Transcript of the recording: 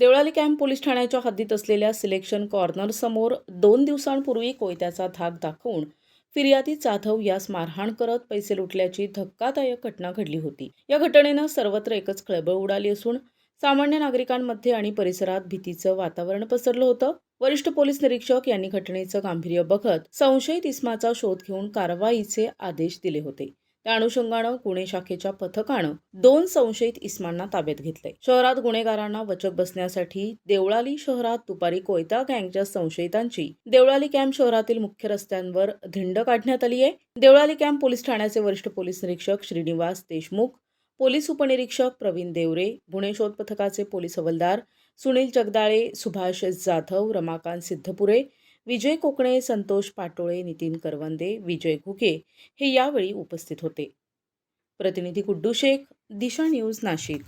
Deolali camp police ठाण्याच्या हद्दीत असलेल्या सिलेक्शन कॉर्नर समोर दोन दिवसांपूर्वी कोयत्याचा धाक दाखवून फिर्यादी जाधव यास मारहाण करत पैसे लुटल्याची धक्कादायक घटना घडली होती. या घटनेनं सर्वत्र एकच खळबळ उडाली असून सामान्य नागरिकांमध्ये आणि परिसरात भीतीचं वातावरण पसरलं होतं. वरिष्ठ पोलीस निरीक्षक यांनी घटनेचं गांभीर्य बघत संशयित इस्माचा शोध घेऊन कारवाईचे आदेश दिले होते. त्या अनुषंगानं गुन्हे शाखेच्या पथकानं दोन संशयित इस्मांना ताब्यात घेतले शहरात गुन्हेगारांना वचक बसण्यासाठी देवळाली शहरात दुपारी कोयता गँगच्या संशयितांची देवळाली कॅम्प शहरातील मुख्य रस्त्यांवर धिंड काढण्यात आली आहे देवळाली कॅम्प पोलीस ठाण्याचे वरिष्ठ पोलीस निरीक्षक श्रीनिवास देशमुख पोलीस उपनिरीक्षक प्रवीण देवरे गुन्हे शोध पथकाचे पोलीस हवालदार सुनील जगदाळे सुभाष जाधव रमाकांत सिद्धपुरे विजय कोकणे संतोष पाटोळे नितीन करवंदे विजय घुगे हे यावेळी उपस्थित होते. प्रतिनिधी गुड्डू शेख दिशा न्यूज नाशिक.